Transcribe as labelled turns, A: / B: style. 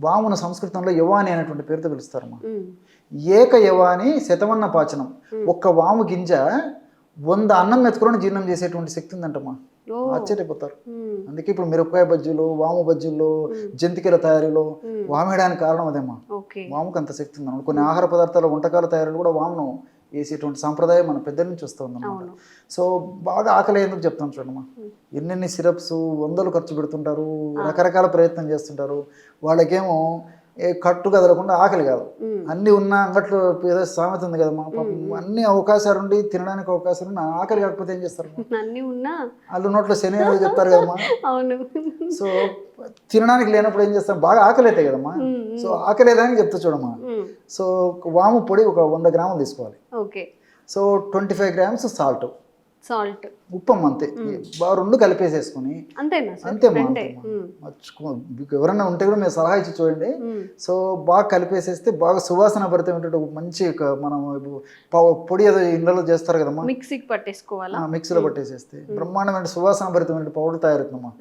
A: వామును సంస్కృతంలో యవాని అనేటువంటి పేరుతో పిలుస్తారమ్మా. ఏక యవాని శతవన్న పాచనం. ఒక్క వాము గింజ వంద అన్నం మెతుకులను జీర్ణం చేసేటువంటి శక్తి ఉందంటమ్మా. ఆశ్చర్యపోతారు. అందుకే ఇప్పుడు మిరపకాయ బజ్జీలు వాము బజ్జీల్లో జంతికల తయారీలో. వామేయడానికి కారణం అదేమ్మా. వాముకు అంత శక్తి ఉందన్నమాట. కొన్ని ఆహార పదార్థాల వంటకాల తయారీలు కూడా వామును వేసేటువంటి సాంప్రదాయం మన పెద్దల నుంచి వస్తూ ఉందన్నమాట
B: అవును.
A: సో బాగా ఆకలి ఎందుకు చెప్తాను చూడమ్మా? ఎన్నెన్ని సిరప్స్ వందలు ఖర్చు పెడుతుంటారు రకరకాల ప్రయత్నం చేస్తుంటారు. వాళ్ళకేమో ఏ కట్టు కదలకుండా ఆకలి కాదు. అన్ని ఉన్న అంగట్లో ఏదో సామెత ఉంది కదమ్మా పాపం. అన్ని అవకాశాలు ఉండి తినడానికి అవకాశాలు ఉన్నా ఆకలి కాకపోతే ఏం చేస్తారు?
B: అన్నీ ఉన్నా
A: వాళ్ళు నోట్లో శని చెప్తారు కదమ్మా.
B: అవును.
A: సో తినడానికి లేనప్పుడు ఏం చేస్తాం? బాగా ఆకలి అవుతాయి కదమ్మా. సో ఆకలి అని చెప్తా చూడమ్మా. సో వాము పొడి ఒక వంద గ్రాములు తీసుకోవాలి.
B: Okay.
A: So twenty five grams salt.
B: Salt.
A: ఉప్పమ్మ అంతే. బాగా రెండు కలిపేసేసుకొని
B: అంతేనా
A: మీకు ఎవరైనా ఉంటే కూడా మీరు సలహా ఇచ్చి చూడండి. సో బాగా కలిపేసేస్తే బాగా సువాసన భరితమైనటువంటి మంచి మనం పొడి ఏదో ఇళ్ళలో చేస్తారు కదమ్మా.
B: మిక్సీకి పట్టేసుకోవాలా?
A: మిక్సీలో పట్టేసేస్తే. బ్రహ్మాండమైన సువాసన భరితమైన పౌడర్ తయారవుతుందమ్మా.